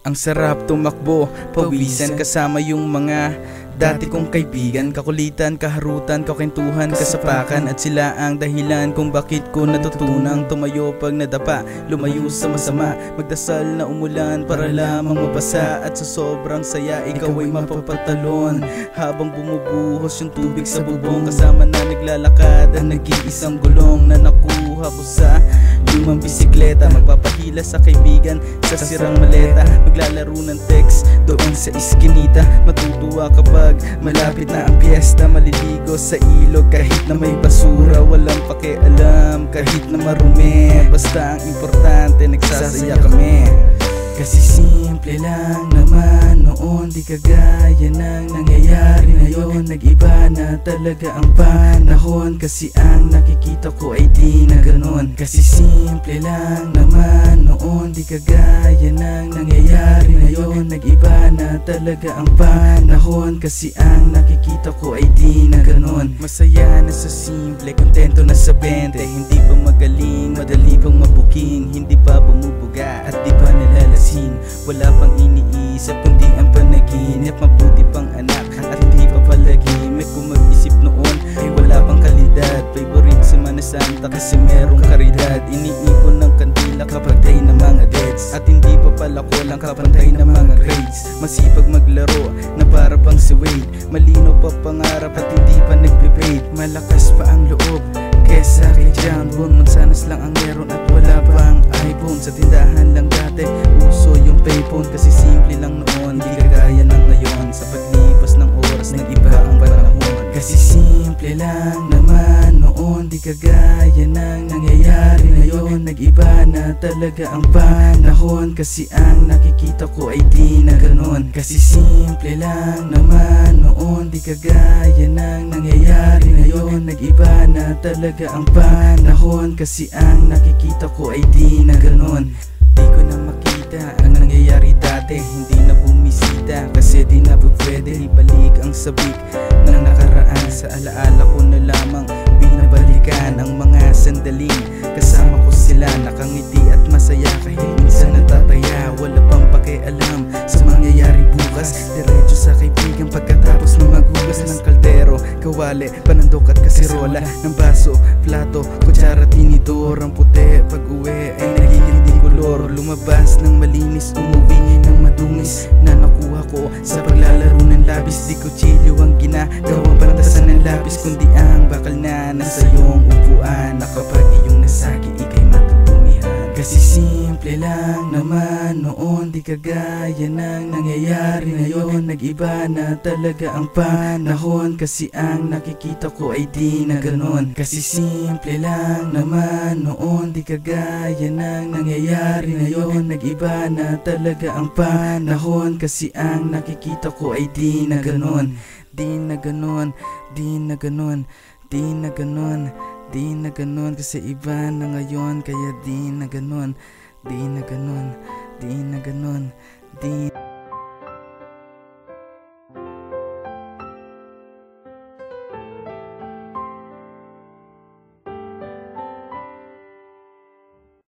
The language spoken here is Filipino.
Ang sarap tumakbo, pawisan kasama yung mga Dati kong kaibigan, kakulitan, kaharutan, kakentuhan, kasapakan At sila ang dahilan kung bakit ko natutunang tumayo pag nadapa. Lumayo sa masama, magdasal na umulan para lamang mabasa At sa sobrang saya, ikaw ay mapapatalon. Habang bumubuhos yung tubig sa bubong Kasama na naglalakad ang nag-iisang gulong Na nakuha ko sa lumang bisikleta. Magpapahila sa kaibigan sa sirang maleta. Maglalaro ng text doon sa iskinita. Matutuwa kapag pag malapit na ang piyesta. Maliligo sa ilog kahit na may basura. Walang pakialam kahit na marumi. Basta ang importante nagsasaya kami. Kasi simple lang naman noon Di kagaya ng nangyayari ngayon. Nag-iba na talaga ang panahon. Kasi ang nakikita ko ay di ganon Kasi simple lang naman noon Di kagaya ng nangyayari ngayon. Nag-iba na talaga ang panahon Kasi ang nakikita ko ay di na ganon. Masaya na sa simple, kontento na sa 20 Hindi pa magaling, madali pang mabuking Hindi pa bumubuga at di pa nalalasing Wala pang iniisip merong karidad Iniipon ng kandila kapantay ng mga deads At hindi pa pala ko lang kapantay ng mga grades. Masipag maglaro na para pang si Wade. Malino pa pangarap at hindi pa nagpe-paid Malakas pa ang loob Kesa kay John Boone Mansanas lang ang meron at wala pang iPhone. Sa tindahan lang dati Uso yung payphone. Kasi kagaya ng nangyayari ngayon. Nag-iba na talaga ang panahon. Kasi ang nakikita ko ay di na ganon. Kasi simple lang naman noon. Di kagaya ng nangyayari ngayon. Nag-iba na talaga ang panahon. Kasi ang nakikita ko ay di na ganon. Di ko na makita ang nangyayari dati. Hindi na bumisita kasi di na pwede. Ibalik ang sabik ng nakaraan. Sa alaala ko na lamang binabalikan Ang mga sandaling. Kasama ko sila Nakangiti at masaya. Kahit minsan natataya Wala pang pakialam sa mangyayari bukas. Diretso sa kaibigan pagkatapos na maghugas ng kaldero. Kawali, panandok at kasirola Ng baso, plato, kutsara, tinidor. Ang puti pag uwi ay nagiging kolor. Lumabas ng malinis, umuwi ng madungis. Na nakuha ko sa paglalaro ng labis Di kutsilyo ang ginagawang labis Kundi ang bakal na nasa iyong upuan. Na kapag iyong nasagi, ikay matutumihan Kasi simple lang naman noon Di kagaya ng nangyayari ngayon. Nag-iba na talaga ang panahon. Kasi ang nakikita ko ay di na ganon. Kasi simple lang naman noon Di kagaya ng nangyayari ngayon. Nag-iba na talaga ang panahon. Kasi ang nakikita ko ay di na ganon Di na ganon, di na ganon, di na ganon Di na ganon kasi iba na ngayon Kaya di na ganon, di na ganon, di na ganon, di